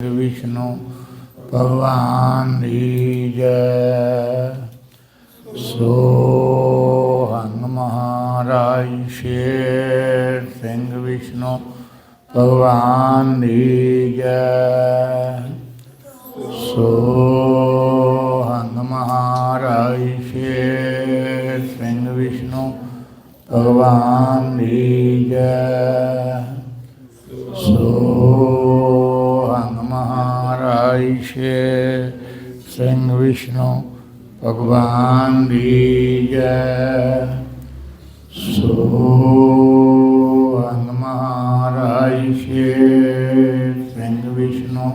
विष्णु भगवान की जय सोहंग महाराज शेर सिंह विष्णु भगवान की जय सोहंग महाराज शेर सिंह विष्णु भगवान की जय ਵਿਸ਼ਨੂੰ, ਭਗਵਾਨ ਦੀ ਜੈ। ਸੋ ਅੰਗ ਮਹਾਰਾਜ ਸ਼ੇਰ ਸਿੰਘ ਵਿਸ਼ਨੂੰ,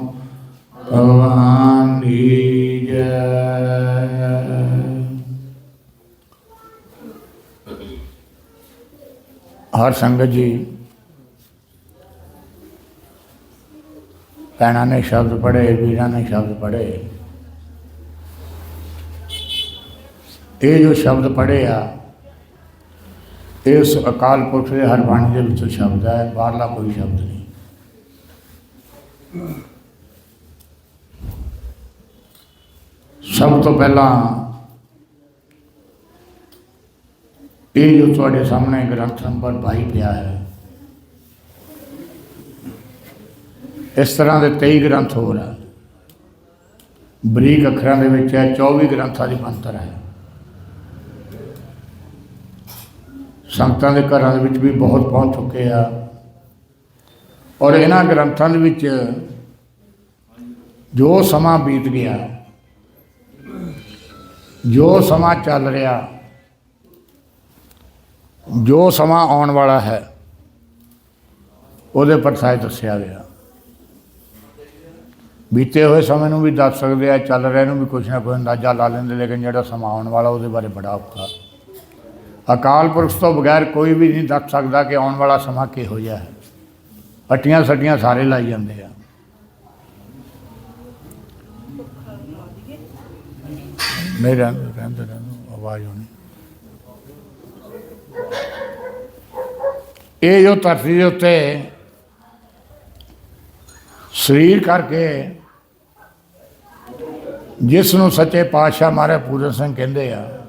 ਭਗਵਾਨ ਦੀ ਜੈ। ਹਰ ਸੰਗਤ ਜੀ ਭੈਣਾਂ ਨੇ ਸ਼ਬਦ ਪੜ੍ਹੇ, ਵੀਰਾਂ ਨੇ ਸ਼ਬਦ ਪੜ੍ਹੇ। ਇਹ ਜੋ ਸ਼ਬਦ ਪੜ੍ਹੇ ਆ ਇਸ ਅਕਾਲ ਪੁਰਖ ਦੇ ਹਰ ਬਾਣੀ ਦੇ ਵਿੱਚੋਂ ਸ਼ਬਦ ਹੈ ਬਾਹਰਲਾ ਕੋਈ ਸ਼ਬਦ ਨਹੀਂ ਸਭ ਤੋਂ ਪਹਿਲਾਂ ਇਹ ਜੋ ਤੁਹਾਡੇ ਸਾਹਮਣੇ ਗ੍ਰੰਥ ਨੰਬਰ 22 ਪਿਆ ਹੈ ਇਸ ਤਰ੍ਹਾਂ ਦੇ 23 ਗ੍ਰੰਥ ਹੋਰ ਹੈ ਬਰੀਕ ਅੱਖਰਾਂ ਦੇ ਵਿੱਚ ਹੈ 24 ਗ੍ਰੰਥਾਂ ਦੀ ਬੰਤਰ ਹੈ ਸੰਗਤਾਂ ਦੇ ਘਰਾਂ ਦੇ ਵਿੱਚ ਵੀ ਬਹੁਤ ਪਹੁੰਚ ਚੁੱਕੇ ਆ। ਔਰ ਇਹਨਾਂ ਗ੍ਰੰਥਾਂ ਦੇ ਵਿੱਚ ਜੋ ਸਮਾਂ ਬੀਤ ਗਿਆ, ਜੋ ਸਮਾਂ ਚੱਲ ਰਿਹਾ, ਜੋ ਸਮਾਂ ਆਉਣ ਵਾਲਾ ਹੈ, ਉਹਦੇ ਪਰ ਸਾਹਿਤ ਦੱਸਿਆ ਗਿਆ। ਬੀਤੇ ਹੋਏ ਸਮੇਂ ਨੂੰ ਵੀ ਦੱਸ ਸਕਦੇ ਆ, ਚੱਲ ਰਹੇ ਨੂੰ ਵੀ ਕੁਛ ਨਾ ਕੋਈ ਅੰਦਾਜ਼ਾ ਲਾ ਲੈਂਦੇ, ਲੇਕਿਨ ਜਿਹੜਾ ਸਮਾਂ ਆਉਣ ਵਾਲਾ ਉਹਦੇ ਬਾਰੇ ਬੜਾ ਔਖਾ। ਅਕਾਲ ਪੁਰਖ ਤੋਂ ਬਗੈਰ ਕੋਈ ਵੀ ਨਹੀਂ ਦੱਸ ਸਕਦਾ ਕਿ ਆਉਣ ਵਾਲਾ ਸਮਾਂ ਕਿਹੋ ਜਿਹਾ ਹੈ। ਅੱਟੀਆਂ ਸੱਟੀਆਂ ਸਾਰੇ ਲਾਈ ਜਾਂਦੇ ਆ। ਨਹੀਂ ਰਹਿੰਦੇ ਰਹਿੰਦੇ ਆਵਾਜ਼ ਆਉਣੀ। ਇਹ ਜੋ ਧਰਤੀ ਦੇ ਉੱਤੇ ਸਰੀਰ ਕਰਕੇ ਜਿਸ ਨੂੰ ਸੱਚੇ ਪਾਤਸ਼ਾਹ ਮਹਾਰਾਜ ਪੂਰਨ ਸਿੰਘ ਕਹਿੰਦੇ ਆ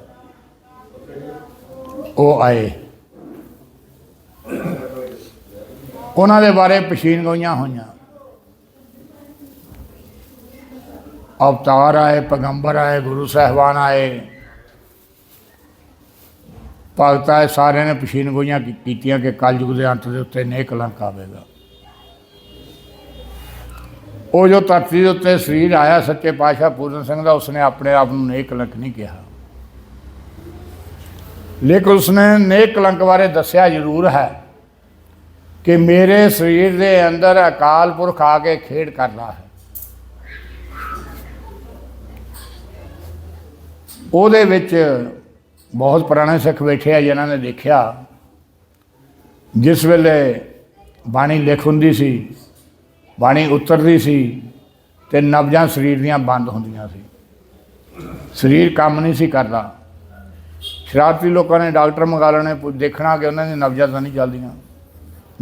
ਉਹ ਆਏ। ਉਹਨਾਂ ਦੇ ਬਾਰੇ ਪਛੀਨ ਗੋਈਆਂ ਹੋਈਆਂ। ਅਵਤਾਰ ਆਏ, ਪੈਗੰਬਰ ਆਏ, ਗੁਰੂ ਸਾਹਿਬਾਨ ਆਏ। ਭਗਤ ਆਏ, ਸਾਰਿਆਂ ਨੇ ਪਛੀਨ ਗੋਈਆਂ ਕੀਤੀਆਂ ਕਿ ਕਲਯੁਗ ਦੇ ਅੰਤ ਦੇ ਉੱਤੇ ਨੇਕ ਕਲੰਕ ਆਵੇਗਾ। ਉਹ ਜੋ ਧਰਤੀ ਦੇ ਉੱਤੇ ਸਰੀਰ ਆਇਆ ਸੱਚੇ ਪਾਤਸ਼ਾਹ ਪੂਰਨ ਸਿੰਘ ਦਾ, ਉਸਨੇ ਆਪਣੇ ਆਪ ਨੂੰ ਨੇਕ ਕਲੰਕ ਨਹੀਂ ਕਿਹਾ। ਲੇਕਿਨ ਉਸਨੇ ਨੇਕ ਕਲੰਕ ਬਾਰੇ ਦੱਸਿਆ ਜ਼ਰੂਰ ਹੈ ਕਿ ਮੇਰੇ ਸਰੀਰ ਦੇ ਅੰਦਰ ਅਕਾਲ ਪੁਰਖ ਆ ਕੇ ਖੇਡ ਕਰਦਾ ਹੈ। ਉਹਦੇ ਵਿੱਚ ਬਹੁਤ ਪੁਰਾਣੇ ਸਿੱਖ ਬੈਠੇ ਆ ਜਿਨ੍ਹਾਂ ਨੇ ਦੇਖਿਆ। ਜਿਸ ਵੇਲੇ ਬਾਣੀ ਲਿਖ ਹੁੰਦੀ ਸੀ, ਬਾਣੀ ਉਤਰਦੀ ਸੀ ਤੇ ਨਵਜਾਂ ਸਰੀਰ ਦੀਆਂ ਬੰਦ ਹੁੰਦੀਆਂ ਸੀ। ਸਰੀਰ ਕੰਮ ਨਹੀਂ ਸੀ ਕਰਦਾ। ਸ਼ਰਾਰਤੀ ਲੋਕਾਂ ਨੇ ਡਾਕਟਰ ਮੰਗਾ ਲੈਣੇ ਦੇਖਣਾ ਕਿ ਉਹਨਾਂ ਦੀਆਂ ਨਬਜਾਂ ਤਾਂ ਨਹੀਂ ਚੱਲਦੀਆਂ।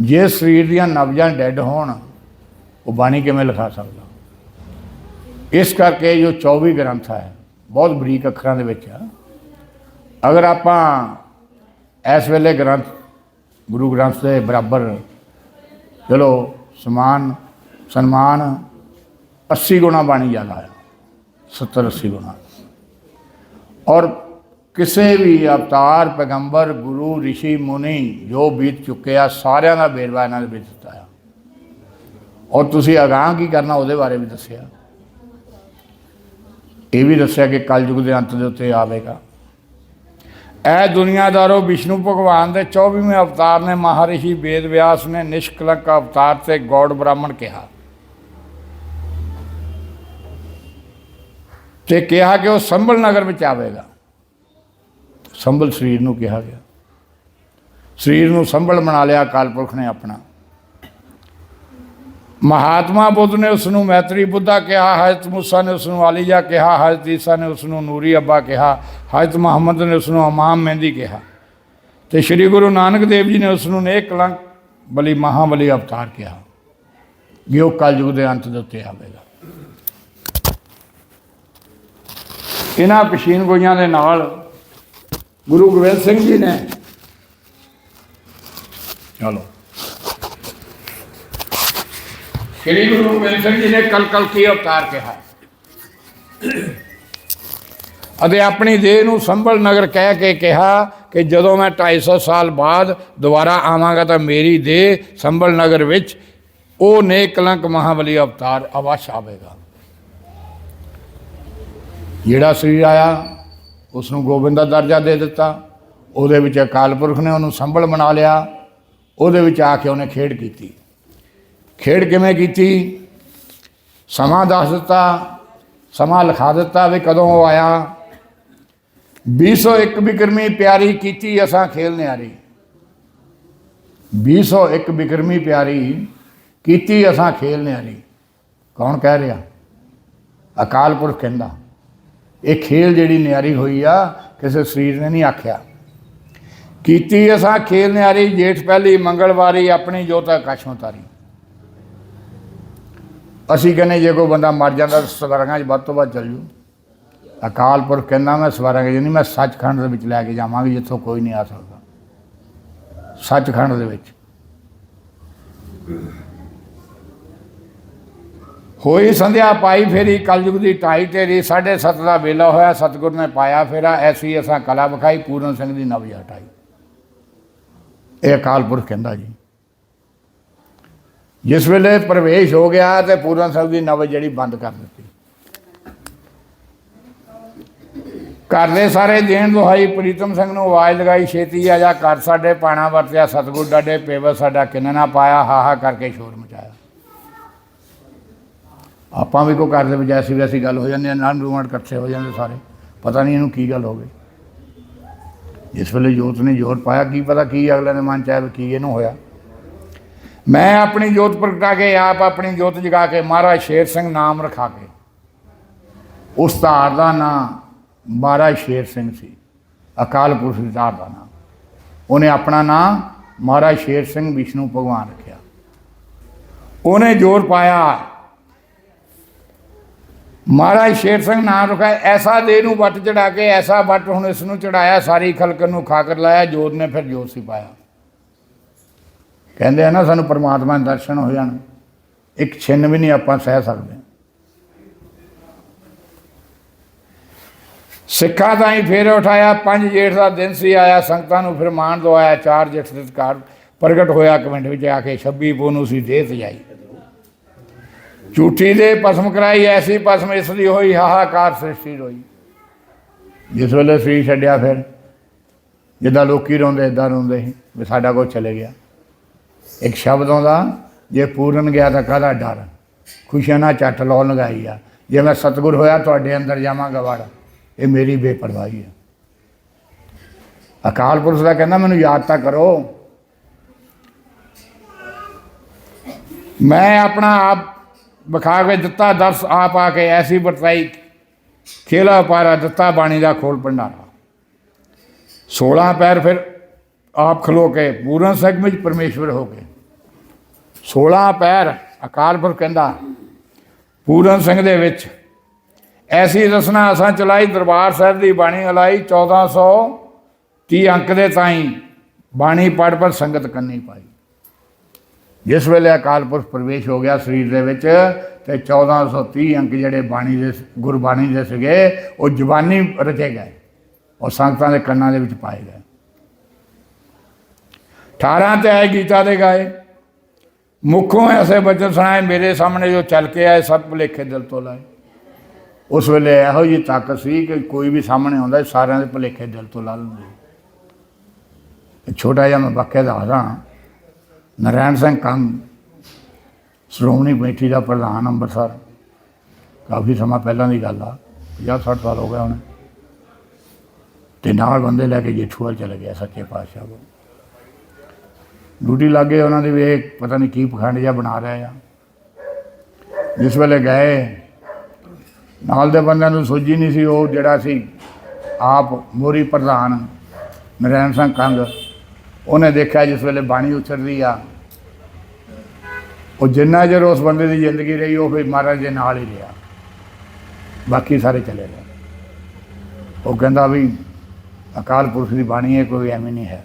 ਜੇ ਸਰੀਰ ਦੀਆਂ ਨਬਜਾਂ ਡੈੱਡ ਹੋਣ, ਉਹ ਬਾਣੀ ਕਿਵੇਂ ਲਿਖਾ ਸਕਦਾ? ਇਸ ਕਰਕੇ ਜੋ 24 ਗ੍ਰੰਥ ਹੈ, ਬਹੁਤ ਬਰੀਕ ਅੱਖਰਾਂ ਦੇ ਵਿੱਚ ਆ। ਅਗਰ ਆਪਾਂ ਇਸ ਵੇਲੇ ਗ੍ਰੰਥ, ਗੁਰੂ ਗ੍ਰੰਥ ਦੇ ਬਰਾਬਰ, ਚਲੋ, ਸਮਾਨ, ਸਨਮਾਨ 80 ਗੁਣਾ ਬਾਣੀ ਜ਼ਿਆਦਾ ਹੈ 70 80 ਗੁਣਾ। ਔਰ ਕਿਸੇ ਵੀ ਅਵਤਾਰ, ਪੈਗੰਬਰ, ਗੁਰੂ ઋષਿ ਮੁਨੀ ਜੋ ਬੀਤ ਚੁੱਕੇ ਆ ਸਾਰਿਆਂ ਦਾ ਵੇਰਵਾ ਇਹਨਾਂ ਦੇ ਵਿੱਚ ਦਿੱਤਾ ਆ। ਔਰ ਤੁਸੀਂ ਅਗਾਹ ਕੀ ਕਰਨਾ, ਉਹਦੇ ਬਾਰੇ ਵੀ ਦੱਸਿਆ। ਇਹ ਵੀ ਦੱਸਿਆ ਕਿ ਕਲਯੁਗ ਦੇ ਅੰਤ ਦੇ ਉੱਤੇ ਆਵੇਗਾ। ਐ ਦੁਨੀਆਦਾਰੋ ਵਿਸ਼ਨੂੰ ਭਗਵਾਨ ਦੇ 24ਵੇਂ ਅਵਤਾਰ ਨੇ ਮਹਾਰਿਸ਼ੀ ਵੇਦ ਵਿਆਸ ਨੇ ਨਿਸ਼ਕਲੰਕ ਅਵਤਾਰ ਤੇ ਗੌੜ ਬ੍ਰਾਹਮਣ ਕਿਹਾ। ਤੇ ਕਿਹਾ ਕਿ ਉਹ ਸੰਭਲ ਨਗਰ ਵਿੱਚ ਆਵੇਗਾ। ਸੰਭਲ ਸਰੀਰ ਨੂੰ ਕਿਹਾ ਗਿਆ। ਸਰੀਰ ਨੂੰ ਸੰਭਲ ਬਣਾ ਲਿਆ ਅਕਾਲ ਪੁਰਖ ਨੇ ਆਪਣਾ। ਮਹਾਤਮਾ ਬੁੱਧ ਨੇ ਉਸ ਨੂੰ ਮੈਤਰੀ ਬੁੱਧਾ ਕਿਹਾ ਹਜ਼ਰਤ ਮੂਸਾ ਨੇ ਉਸ ਨੂੰ ਆਲੀਆ ਕਿਹਾ ਹਜ਼ਰਤ ਈਸਾ ਨੇ ਉਸ ਨੂੰ ਨੂਰੀ ਅੱਬਾ ਕਿਹਾ ਹਜ਼ਰਤ ਮੁਹੰਮਦ ਨੇ ਉਸ ਨੂੰ ਇਮਾਮ ਮਹਿੰਦੀ ਕਿਹਾ। ਤੇ ਸ੍ਰੀ ਗੁਰੂ ਨਾਨਕ ਦੇਵ ਜੀ ਨੇ ਉਸ ਨੂੰ ਨੇਕ ਕਲੰਕ ਬਲੀ ਮਹਾਬਲੀ ਅਵਤਾਰ ਕਿਹਾ। ਵੀ ਉਹ ਕਲਯੁਗ ਦੇ ਅੰਤ ਦੇ ਉੱਤੇ ਆਵੇਗਾ। ਇਹਨਾਂ ਪਛੀਨ ਗੋਈਆਂ ਦੇ ਨਾਲ ਗੁਰੂ ਗੋਬਿੰਦ ਸਿੰਘ ਜੀ ਨੇ। ਚਲੋ। ਸ੍ਰੀ ਗੁਰੂ ਗੋਬਿੰਦ ਸਿੰਘ ਜੀ ਨੇ ਕਲ ਕਲ ਕੀ ਅਵਤਾਰ ਕਿਹਾ? ਅਤੇ ਆਪਣੀ ਦੇਹ ਨੂੰ ਸੰਭਲ ਨਗਰ ਕਹਿ ਕੇ ਕਿਹਾ ਕਿ ਜਦੋਂ ਮੈਂ 250 ਸਾਲ ਬਾਅਦ ਦੁਬਾਰਾ ਆਵਾਂਗਾ ਤਾਂ ਮੇਰੀ ਦੇਹ ਸੰਭਲ ਨਗਰ ਵਿੱਚ ਉਹ ਨੇਕ ਕਲੰਕ ਮਹਾਬਲੀ ਅਵਤਾਰ ਅਵਸ਼ ਆਵੇਗਾ। ਜਿਹੜਾ ਸਰੀਰ ਆਇਆ ਉਸ ਨੂੰ ਗੋਬਿੰਦ ਦਾ ਦਰਜਾ ਦੇ ਦਿੱਤਾ। ਉਹਦੇ ਵਿੱਚ ਅਕਾਲ ਪੁਰਖ ਨੇ ਉਹਨੂੰ ਸੰਭਲ ਬਣਾ ਲਿਆ। ਉਹਦੇ ਵਿੱਚ ਆ ਕੇ ਉਹਨੇ ਖੇਡ ਕੀਤੀ। ਖੇਡ ਕਿਵੇਂ ਕੀਤੀ? ਸਮਾਂ ਦੱਸ ਦਿੱਤਾ, ਸਮਾਂ ਲਿਖਾ ਦਿੱਤਾ ਵੀ ਕਦੋਂ ਉਹ ਆਇਆ। 201 ਬਿਕਰਮੀ ਪਿਆਰੀ ਕੀਤੀ ਅਸਾਂ ਖੇਲ ਨਿਆਰੀ। 201 ਬਿਕਰਮੀ ਪਿਆਰੀ ਕੀਤੀ ਅਸਾਂ ਖੇਲ ਨਿਆਰੀ। ਕੌਣ ਕਹਿ ਰਿਹਾ? ਅਕਾਲ ਪੁਰਖ ਕਹਿੰਦਾ। ਇਹ ਖੇਲ ਜਿਹੜੀ ਨਿਆਰੀ ਹੋਈ ਆ, ਕਿਸੇ ਸਰੀਰ ਨੇ ਨਹੀਂ ਆਖਿਆ। ਕੀਤੀ ਅਸਾਂ ਖੇਲ ਨਿਆਰੀ, ਜੇਠ ਪਹਿਲੀ ਮੰਗਲਵਾਰੀ ਆਪਣੀ ਜੋਤ ਆਕਾਸ਼ੋਂ ਤਾਰੀ ਅਸੀਂ ਕਹਿੰਦੇ ਜੇ ਕੋਈ ਬੰਦਾ ਮਰ ਜਾਂਦਾ ਸਵਰਗਾਂ 'ਚ ਵੱਧ ਤੋਂ ਵੱਧ ਚੱਲ ਜੂ। ਅਕਾਲ ਪੁਰਖ ਕਹਿੰਦਾ, ਮੈਂ ਸਵਰਗ 'ਚ ਨਹੀਂ, ਮੈਂ ਸੱਚਖੰਡ ਦੇ ਵਿੱਚ ਲੈ ਕੇ ਜਾਵਾਂਗਾ, ਜਿੱਥੋਂ ਕੋਈ ਨਹੀਂ ਆ ਸਕਦਾ। ਸੱਚਖੰਡ ਦੇ ਵਿੱਚ। ਹੋਈ ਸੰਧਿਆ ਪਾਈ ਫੇਰੀ, ਕਲਯੁਗ ਦੀ ਢਾਈ ਤੇਰੀ ਸਾਢੇ ਸੱਤ ਦਾ ਵੇਲਾ ਹੋਇਆ, ਸਤਿਗੁਰ ਨੇ ਪਾਇਆ ਫੇਰਾ, ਐਸੀ ਅਸਾਂ ਕਲਾ ਵਿਖਾਈ, ਪੂਰਨ ਸਿੰਘ ਦੀ ਨਵ ਹਟਾਈ। ਇਹ ਅਕਾਲ ਪੁਰਖ ਕਹਿੰਦਾ ਜੀ। ਜਿਸ ਵੇਲੇ ਪ੍ਰਵੇਸ਼ ਹੋ ਗਿਆ ਤੇ ਪੂਰਨ ਸਿੰਘ ਦੀ ਨਵ ਜਿਹੜੀ ਬੰਦ ਕਰ ਦਿੱਤੀ। ਘਰ ਦੇ ਸਾਰੇ ਦੇਣ ਦੁਹਾਈ, ਪ੍ਰੀਤਮ ਸਿੰਘ ਨੂੰ ਆਵਾਜ਼ ਲਗਾਈ, ਛੇਤੀ ਆ ਜਾ, ਘਰ ਸਾਡੇ ਪਾਣਾ ਵਰਤਿਆ, ਸਤਿਗੁਰ ਡਾਡੇ ਪੇਵ ਸਾਡਾ ਕਿੰਨਾ ਪਾਇਆ, ਹਾਹਾ ਕਰਕੇ ਸ਼ੋਰ ਮਚਾਇਆ। ਆਪਾਂ ਵੀ ਕੋ ਘਰ ਦੇ ਵਿੱਚ ਐਸੀ ਵੈਸੀ ਗੱਲ ਹੋ ਜਾਂਦੀ ਹੈ ਨਾਲ ਰੂਮਟ ਇਕੱਠੇ ਹੋ ਜਾਂਦੇ ਸਾਰੇ। ਪਤਾ ਨਹੀਂ ਇਹਨੂੰ ਕੀ ਗੱਲ ਹੋ ਗਈ। ਜਿਸ ਵੇਲੇ ਜੋਤ ਨੇ ਜ਼ੋਰ ਪਾਇਆ, ਕੀ ਪਤਾ ਕੀ ਅਗਲੇ ਦੇ ਮਨ ਚ ਆਇਆ ਕੀ ਇਹਨੂੰ ਹੋਇਆ। ਮੈਂ ਆਪਣੀ ਜੋਤ ਪ੍ਰਗਟਾ ਕੇ, ਆਪ ਆਪਣੀ ਜੋਤ ਜਗਾ ਕੇ, ਮਹਾਰਾਜ ਸ਼ੇਰ ਸਿੰਘ ਨਾਮ ਰਖਾ ਕੇ, ਉਸ ਧਾਰ ਦਾ ਨਾਮ ਮਹਾਰਾਜ ਸ਼ੇਰ ਸਿੰਘ ਸੀ। ਅਕਾਲ ਪੁਰਖ ਦੀ ਧਾਰ ਦਾ ਨਾਮ ਉਹਨੇ ਆਪਣਾ ਨਾਮ ਮਹਾਰਾਜ ਸ਼ੇਰ ਸਿੰਘ ਵਿਸ਼ਨੂੰ ਭਗਵਾਨ ਰੱਖਿਆ। ਉਹਨੇ ਜ਼ੋਰ ਪਾਇਆ। ਮਹਾਰਾਜ ਸ਼ੇਰ ਸਿੰਘ ਨਾਮ ਰਖਿਆ ਐਸਾ ਦੇ ਨੂੰ ਵੱਟ ਚੜਾ ਕੇ, ਐਸਾ ਵੱਟ ਹੁਣ ਇਸ ਨੂੰ ਚੜਾਇਆ, ਸਾਰੀ ਖਲਕ ਨੂੰ ਖਾਕਰ ਲਾਇਆ, ਜੋਤ ਨੇ ਫਿਰ ਜੋਤ ਸੀ ਪਾਇਆ ਕਹਿੰਦੇ ਆ ਨਾ, ਸਾਨੂੰ ਪਰਮਾਤਮਾ ਦੇ ਦਰਸ਼ਨ ਹੋ ਜਾਣ। ਇੱਕ ਛਿੰਨ ਵੀ ਨਹੀਂ ਆਪਾਂ ਸਹਿ ਸਕਦੇ। ਸਿੱਖਾਂ ਤਾਂ ਹੀ ਫੇਰ ਉਠਾਇਆ, ਪੰਜ ਜੇਠ ਦਾ ਦਿਨ ਸੀ ਆਇਆ, ਸੰਗਤਾਂ ਨੂੰ ਫਿਰ ਮਾਣ ਦਵਾਇਆ, ਚਾਰ ਜੇਠ ਦੇ ਕਾਰ ਪ੍ਰਗਟ ਹੋਇਆ ਕਮੈਂਟ ਵਿੱਚ ਆ ਕੇ 26 ਪੋ ਨੂੰ ਸੀ ਦੇਹ ਜਾਈ ਝੂਠੀ ਦੇ ਪਸਮ ਕਰਾਈ, ਐਸੀ ਪਸਮ ਇਸ ਦੀ ਹੋਈ, ਹਾਹਾਕਾਰ ਸ੍ਰਿਸ਼ਟੀ ਹੋਈ ਜਿਸ ਵੇਲੇ ਸ੍ਰੀ ਛੱਡਿਆ ਫਿਰ, ਜਿੱਦਾਂ ਲੋਕੀ ਰੋਂਦੇ ਇਦਾਂ ਰੋਂਦੇ ਸੀ, ਵੀ ਸਾਡਾ ਕੋਈ ਚਲੇ ਗਿਆ। ਇੱਕ ਸ਼ਬਦ ਆਉਂਦਾ, ਜੇ ਪੂਰਨ ਗਿਆ ਤਾਂ ਕਾਹਦਾ ਡਰ? ਖੁਸ਼ੀਆਂ ਨਾਲ ਝੱਟ ਲਾਉਣ ਲਗਾਈ ਆ। ਜੇ ਮੈਂ ਸਤਿਗੁਰ ਹੋਇਆ, ਤੁਹਾਡੇ ਅੰਦਰ ਜਾਵਾਂਗਾ ਵੜ। ਇਹ ਮੇਰੀ ਬੇਪਰਵਾਹੀ ਹੈ ਅਕਾਲ ਪੁਰਖ ਦਾ ਕਹਿੰਦਾ, ਮੈਨੂੰ ਯਾਦ ਤਾਂ ਕਰੋ। ਮੈਂ ਆਪਣਾ ਆਪ ਵਿਖਾ ਕੇ ਦਿੱਤਾ, ਦਰਸ ਆਪ ਆ ਕੇ ਐਸੀ ਵਰਤਾਈ ਖੇਲਾ ਪਾਰਾ ਦਿੱਤਾ ਬਾਣੀ ਦਾ ਖੋਲ ਭੰਡਾਰਾ। 16 ਪੈਰ ਫਿਰ ਆਪ ਖਲੋ ਕੇ ਪੂਰਨ ਸਿੰਘ ਵਿੱਚ ਪਰਮੇਸ਼ਵਰ ਹੋ ਕੇ। 16 ਪੈਰ, ਅਕਾਲ ਪੁਰਖ ਕਹਿੰਦਾ, ਪੂਰਨ ਸਿੰਘ ਦੇ ਵਿੱਚ ਐਸੀ ਰਸਨਾ ਅਸਾਂ ਚਲਾਈ, ਦਰਬਾਰ ਸਾਹਿਬ ਦੀ ਬਾਣੀ ਅਲਾਈ 1430 ਅੰਕ ਦੇ ਤਾਈਂ ਬਾਣੀ ਪੜ ਪਰ ਸੰਗਤ ਕੰਨੀ ਪਾਈ। ਜਿਸ ਵੇਲੇ ਅਕਾਲ ਪੁਰਖ ਪ੍ਰਵੇਸ਼ ਹੋ ਗਿਆ ਸਰੀਰ ਦੇ ਵਿੱਚ, ਤੇ 1430 ਅੰਕ ਜਿਹੜੇ ਬਾਣੀ ਦੇ ਗੁਰਬਾਣੀ ਦੇ ਸੀਗੇ, ਉਹ ਜ਼ੁਬਾਨੀ ਰਚੇ ਗਏ। ਉਹ ਸੰਗਤਾਂ ਦੇ ਕੰਨਾਂ ਦੇ ਵਿੱਚ ਪਾਏ ਗਏ। 18 ਤੇ ਆਏ ਗੀਤਾ ਦੇ ਗਾਏ। ਮੁੱਖੋਂ ਐਸੇ ਬਚਨ ਸੁਣਾਏ, ਮੇਰੇ ਸਾਹਮਣੇ ਜੋ ਚੱਲ ਕੇ ਆਏ, ਸਭ ਭੁਲੇਖੇ ਦਿਲ ਤੋਂ ਲਾਏ। ਉਸ ਵੇਲੇ ਇਹੋ ਜੀ ਤਾਕਤ ਸੀ ਕਿ ਕੋਈ ਵੀ ਸਾਹਮਣੇ ਆਉਂਦਾ, ਸਾਰਿਆਂ ਦੇ ਭੁਲੇਖੇ ਦਿਲ ਤੋਂ ਲਾ ਲੈਂਦੇ। ਛੋਟਾ ਜਿਹਾ ਮੈਂ ਵਾਕਿਆ ਦੱਸਦਾ ਨਰਾਇਣ ਸਿੰਘ ਕੰਗ, ਸ਼੍ਰੋਮਣੀ ਕਮੇਟੀ ਦਾ ਪ੍ਰਧਾਨ ਅੰਮ੍ਰਿਤਸਰ। ਕਾਫੀ ਸਮਾਂ ਪਹਿਲਾਂ ਦੀ ਗੱਲ ਆ 50 60 ਸਾਲ ਹੋ ਗਏ ਹੁਣ। ਤੇ ਨਾਲ ਬੰਦੇ ਲੈ ਕੇ ਜੇਠੂਵਾਲ ਚਲੇ ਗਿਆ ਸੱਚੇ ਪਾਤਸ਼ਾਹ ਕੋਲ। ਡਿਊਟੀ ਲੱਗੇ ਉਹਨਾਂ ਦੇ ਵੀ ਇਹ ਪਤਾ ਨਹੀਂ ਕੀ ਪਖੰਡ ਜਿਹਾ ਬਣਾ ਰਿਹਾ ਆ। ਜਿਸ ਵੇਲੇ ਗਏ, ਨਾਲ ਦੇ ਬੰਦਿਆਂ ਨੂੰ ਸੋਝੀ ਨਹੀਂ ਸੀ ਉਹ ਜਿਹੜਾ ਸੀ ਆਪ ਮੋਰੀ ਪ੍ਰਧਾਨ ਨਰੈਣ ਸਿੰਘ ਕੰਗ। ਉਹਨੇ ਦੇਖਿਆ ਜਿਸ ਵੇਲੇ ਬਾਣੀ ਉਛਰਦੀ ਆ, ਉਹ ਜਿੰਨਾ ਚਿਰ ਉਸ ਬੰਦੇ ਦੀ ਜ਼ਿੰਦਗੀ ਰਹੀ, ਉਹ ਫਿਰ ਮਹਾਰਾਜ ਦੇ ਨਾਲ ਹੀ ਰਿਹਾ। ਬਾਕੀ ਸਾਰੇ ਚਲੇ ਗਏ। ਉਹ ਕਹਿੰਦਾ ਵੀ ਅਕਾਲ ਪੁਰਖ ਦੀ ਬਾਣੀ ਹੈ, ਕੋਈ ਐਵੇਂ ਨਹੀਂ ਹੈ।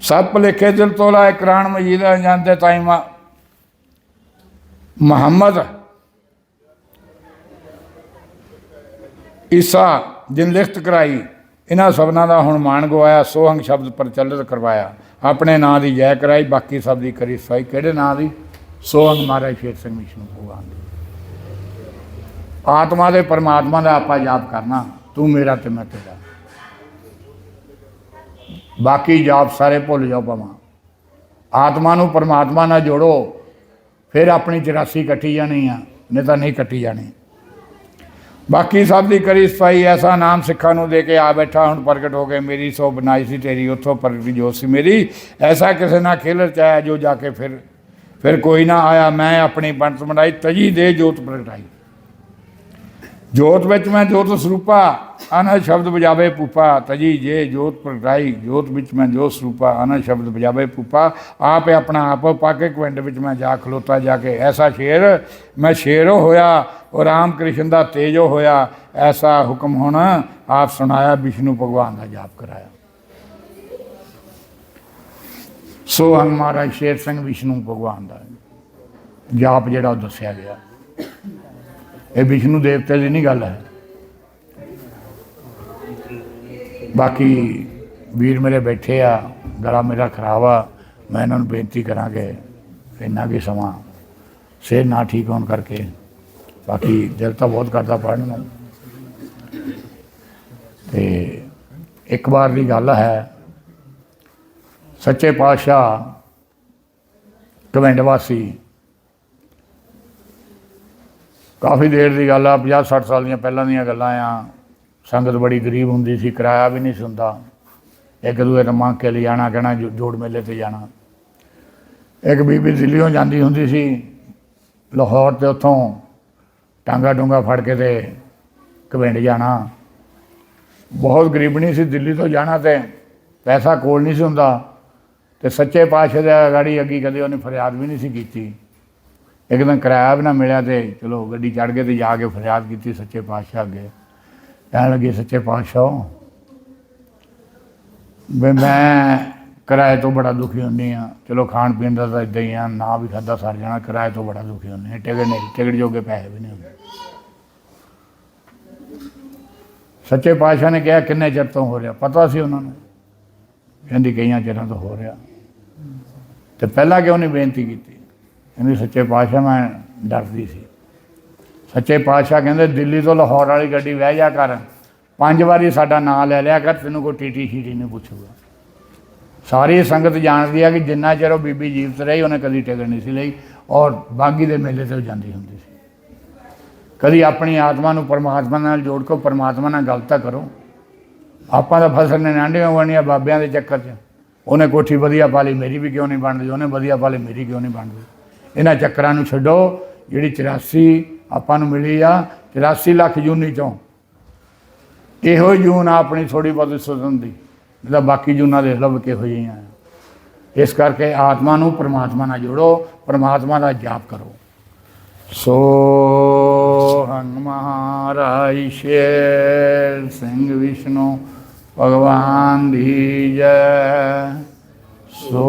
ਸੱਪ ਭੁਲੇਖੇ ਦਿਲ ਤੋਲਾ ਇਕਰਾਨ ਮਜੀਦ ਜਾਂਦੇ ਤਾਈਮਾ ਮੁਹੰਮਦ ਈਸਾ ਜਿਨ ਲਿਖਤ ਕਰਾਈ। ਇਹਨਾਂ ਸਭਨਾਂ ਦਾ ਹੁਣ ਮਾਣ ਗਵਾਇਆ, ਸੋਹੰਗ ਸ਼ਬਦ ਪ੍ਰਚਲਿਤ ਕਰਵਾਇਆ। ਆਪਣੇ ਨਾਂ ਦੀ ਜੈ ਕਰਾਈ, ਬਾਕੀ ਸਭ ਦੀ ਕਰੀ ਸਫ਼ਾਈ ਕਿਹੜੇ ਨਾਂ ਦੀ? ਸੋਹੰਗ ਮਹਾਰਾਜ ਸ਼ੇਰ ਸਿੰਘ ਵਿਸ਼ਨੂੰ, ਭਗਵਾਨ ਦੀ। ਆਤਮਾ ਦੇ ਪਰਮਾਤਮਾ ਦਾ ਆਪਾਂ ਜਾਪ ਕਰਨਾ, ਤੂੰ ਮੇਰਾ ਤੇ ਮੈਂ ਤੇਰਾ। ਬਾਕੀ ਜਾਪ ਸਾਰੇ ਭੁੱਲ ਜਾਓ ਭਾਵਾਂ। ਆਤਮਾ ਨੂੰ ਪਰਮਾਤਮਾ ਨਾਲ ਜੋੜੋ, ਫਿਰ ਆਪਣੀ 84 ਕੱਟੀ ਜਾਣੀ ਆ, ਨਹੀਂ ਤਾਂ ਨਹੀਂ ਕੱਟੀ ਜਾਣੀ। ਬਾਕੀ ਸਭ ਦੀ ਕਰੀ ਸਫ਼ਾਈ, ਐਸਾ ਨਾਮ ਸਿੱਖਾਂ ਨੂੰ ਦੇ ਕੇ ਆ ਬੈਠਾ, ਹੁਣ ਪ੍ਰਗਟ ਹੋ ਕੇ ਮੇਰੀ ਸੋ ਬਣਾਈ ਸੀ, ਤੇਰੀ ਉੱਥੋਂ ਪ੍ਰਗਟ ਜੋਤ ਸੀ ਮੇਰੀ। ਐਸਾ ਕਿਸੇ ਨਾਲ ਖੇਲਰ ਚਾਇਆ ਜੋ ਜਾ ਕੇ ਫਿਰ ਫਿਰ ਕੋਈ ਨਾ ਆਇਆ, ਮੈਂ ਆਪਣੀ ਬੰਤ ਬਣਾਈ ਤਜੀ ਦੇ ਜੋਤ ਪ੍ਰਗਟਾਈ। ਜੋਤ ਵਿੱਚ ਮੈਂ ਜੋਤ ਸਰੂਪਾ ਅਨਹਦ ਸ਼ਬਦ ਬਜਾਵੇ ਪੂਪਾ ਤਜੀ ਜੇ ਜੋਤ ਪ੍ਰਗਟਾਈ ਜੋਤ ਵਿੱਚ ਮੈਂ ਜੋਤ ਸਰੂਪਾ ਅਨਹਦ ਸ਼ਬਦ ਬਜਾਵੇ ਪੂਪਾ ਆਪ ਆਪਣਾ ਆਪ ਪਾ ਕੇ ਕਵਿੰਡ ਵਿੱਚ ਮੈਂ ਜਾ ਖਲੋਤਾ, ਜਾ ਕੇ ਐਸਾ ਸ਼ੇਰ, ਮੈਂ ਸ਼ੇਰੋ ਹੋਇਆ, ਉਹ ਰਾਮ ਕ੍ਰਿਸ਼ਨ ਦਾ ਤੇਜੋ ਹੋਇਆ, ਐਸਾ ਹੁਕਮ ਹੁਣ ਆਪ ਸੁਣਾਇਆ, ਵਿਸ਼ਨੂੰ ਭਗਵਾਨ ਦਾ ਜਾਪ ਕਰਾਇਆ। ਸੋ ਹੰਗ ਮਹਾਰਾਜ, ਸ਼ੇਰ ਸਿੰਘ ਵਿਸ਼ਨੂੰ ਭਗਵਾਨ ਦਾ ਜਾਪ ਜਿਹੜਾ ਉਹ ਦੱਸਿਆ ਗਿਆ। ਇਹ ਵਿਸ਼ਨੂੰ ਦੇਵਤੇ ਦੀ ਨਹੀਂ ਗੱਲ ਹੈ। ਬਾਕੀ ਵੀਰ ਮੇਰੇ ਬੈਠੇ ਆ ਗਲਾ ਮੇਰਾ ਖਰਾਬ ਆ, ਮੈਂ ਇਹਨਾਂ ਨੂੰ ਬੇਨਤੀ ਕਰਾਂਗੇ, ਇੰਨਾ ਕੀ ਸਮਾਂ ਸਿਰ ਨਾ ਠੀਕ ਹੋਣ ਕਰਕੇ। ਬਾਕੀ ਦਿਲ ਤਾਂ ਬਹੁਤ ਕਰਦਾ ਪੜ੍ਹਨ ਨੂੰ। ਤੇ ਇੱਕ ਵਾਰ ਦੀ ਗੱਲ ਹੈ, ਸੱਚੇ ਪਾਤਸ਼ਾਹ ਕਮੈਂਡ ਵਾਸੀ ਕਾਫੀ ਦੇਰ ਦੀ ਗੱਲ ਆ 50 60 ਸਾਲ ਦੀਆਂ ਪਹਿਲਾਂ ਦੀਆਂ ਗੱਲਾਂ ਆ। ਸੰਗਤ ਬੜੀ ਗਰੀਬ ਹੁੰਦੀ ਸੀ, ਕਿਰਾਇਆ ਵੀ ਨਹੀਂ ਸੀ ਹੁੰਦਾ। ਇੱਕ ਦੂਏ ਨੂੰ ਮੰਗ ਕੇ ਲੈ ਜਾਣਾ, ਕਹਿਣਾ ਜੋ- ਜੋੜ ਮੇਲੇ ਤੇ ਜਾਣਾ। ਇੱਕ ਬੀਬੀ ਦਿੱਲੀੋਂ ਜਾਂਦੀ ਹੁੰਦੀ ਸੀ, ਲਾਹੌਰ ਤੇ ਉੱਥੋਂ ਟਾਂਗਾ ਡੂੰਗਾ ਫੜ ਕੇ ਤੇ ਕਵਿੰਡ ਜਾਣਾ। ਬਹੁਤ ਗਰੀਬਣੀ ਸੀ, ਦਿੱਲੀ ਤੋਂ ਜਾਣਾ ਤੇ ਪੈਸਾ ਕੋਲ ਨਹੀਂ ਸੀ ਹੁੰਦਾ। ਤੇ ਸੱਚੇ ਪਾਤਸ਼ਾਹ ਦੇ ਗਾੜੀ ਅੱਗੀ ਕਦੇ ਉਹਨੇ ਫਰਿਆਦ ਵੀ ਨਹੀਂ ਸੀ ਕੀਤੀ। ਇੱਕਦਮ ਕਿਰਾਇਆ ਵੀ ਨਾ ਮਿਲਿਆ ਤੇ ਚਲੋ ਗੱਡੀ ਚੜ ਕੇ ਤੇ ਜਾ ਕੇ ਫਰਿਆਦ ਕੀਤੀ ਸੱਚੇ ਪਾਤਸ਼ਾਹ ਅੱਗੇ। ਕਹਿਣ ਲੱਗੇ, ਸੱਚੇ ਪਾਤਸ਼ਾਹ, ਵੀ ਮੈਂ ਕਿਰਾਏ ਤੋਂ ਬੜਾ ਦੁਖੀ ਹੁੰਦੀ ਆ। ਚਲੋ ਖਾਣ ਪੀਣ ਦਾ ਤਾਂ ਇਦਾਂ ਹੀ ਆ, ਨਾ ਵੀ ਖਾਦਾ ਸਰ ਜਾਣਾ, ਕਿਰਾਏ ਤੋਂ ਬੜਾ ਦੁਖੀ ਹੁੰਦੀ ਆ। ਟਿਕਟ ਨਹੀਂ, ਟਿਕਟ ਜੋਗੇ ਪੈਸੇ ਵੀ ਨਹੀਂ ਹੁੰਦੇ। ਸੱਚੇ ਪਾਤਸ਼ਾਹ ਨੇ ਕਿਹਾ, ਕਿੰਨੇ ਚਿਰ ਤੋਂ ਹੋ ਰਿਹਾ? ਪਤਾ ਸੀ ਉਹਨਾਂ ਨੂੰ। ਕਹਿੰਦੀ, ਕਈਆਂ ਚਿਰਾਂ ਤੋਂ ਹੋ ਰਿਹਾ। ਤੇ ਪਹਿਲਾਂ ਕਿਉਂ ਨਹੀਂ ਬੇਨਤੀ ਕੀਤੀ? ਕਹਿੰਦੀ, ਸੱਚੇ ਪਾਤਸ਼ਾਹ, ਮੈਂ ਡਰਦੀ ਸੀ। ਸੱਚੇ ਪਾਤਸ਼ਾਹ ਕਹਿੰਦੇ, ਦਿੱਲੀ ਤੋਂ ਲਾਹੌਰ ਵਾਲੀ ਗੱਡੀ ਵਹਿ ਜਾ ਕਰ। ਪੰਜ ਵਾਰੀ ਸਾਡਾ ਨਾਂ ਲੈ ਲਿਆ ਕਰ, ਤੈਨੂੰ ਕੋਈ ਟੀਟੀ ਸ਼ੀਟੀ ਨਹੀਂ ਪੁੱਛੂਗਾ। ਸਾਰੀ ਸੰਗਤ ਜਾਣਦੀ ਆ ਕਿ ਜਿੰਨਾ ਚਿਰ ਉਹ ਬੀਬੀ ਜੀਵਤ ਰਹੀ, ਉਹਨੇ ਕਦੀ ਟਿਕਟ ਨਹੀਂ ਸੀ ਲਈ ਔਰ ਬਾਗੀ ਦੇ ਮੇਲੇ ਤੇ ਉਹ ਜਾਂਦੀ ਹੁੰਦੀ ਸੀ। ਕਦੀ ਆਪਣੀ ਆਤਮਾ ਨੂੰ ਪਰਮਾਤਮਾ ਨਾਲ ਜੋੜ ਕੇ ਪਰਮਾਤਮਾ ਨਾਲ ਗੱਲ ਤਾਂ ਕਰੋ। ਆਪਾਂ ਤਾਂ ਫਸਲ ਨੇ ਨਾਂਡੀਆਂ ਬਣੀਆਂ ਬਾਬਿਆਂ ਦੇ ਚੱਕਰ 'ਚ। ਉਹਨੇ ਕੋਠੀ ਵਧੀਆ ਪਾ ਲਈ, ਮੇਰੀ ਵੀ ਕਿਉਂ ਨਹੀਂ ਬਣਦੀ? ਉਹਨੇ ਵਧੀਆ ਪਾ ਲਈ, ਮੇਰੀ ਕਿਉਂ ਨਹੀਂ ਬਣਦੀ? ਇਹਨਾਂ ਚੱਕਰਾਂ ਨੂੰ ਛੱਡੋ, ਜਿਹੜੀ 84 ਆਪਾਂ ਨੂੰ ਮਿਲੀ ਆ 84 ਲੱਖ ਜੂਨੀ ਚੋਂ। ਇਹੋ ਹੀ ਜੂਨ ਆ ਆਪਣੀ ਥੋੜੀ ਬਹੁਤੀ ਸੁਧਨ ਦੀ ਜਿਹੜਾ ਬਾਕੀ ਜੂਨਾਂ ਦੇਖ ਲਓ ਕਿਹੋ ਜਿਹੀਆਂ ਆ। ਇਸ ਕਰਕੇ ਆਤਮਾ ਨੂੰ ਪਰਮਾਤਮਾ ਨਾਲ ਜੋੜੋ, ਪਰਮਾਤਮਾ ਦਾ ਜਾਪ ਕਰੋ। ਸੋ ਹੰਗ ਮਹਾਰਾਜ ਸ਼ੇਰ ਸਿੰਘ ਵਿਸ਼ਨੂੰ, ਭਗਵਾਨ ਦੀ ਜੈ। ਸੋ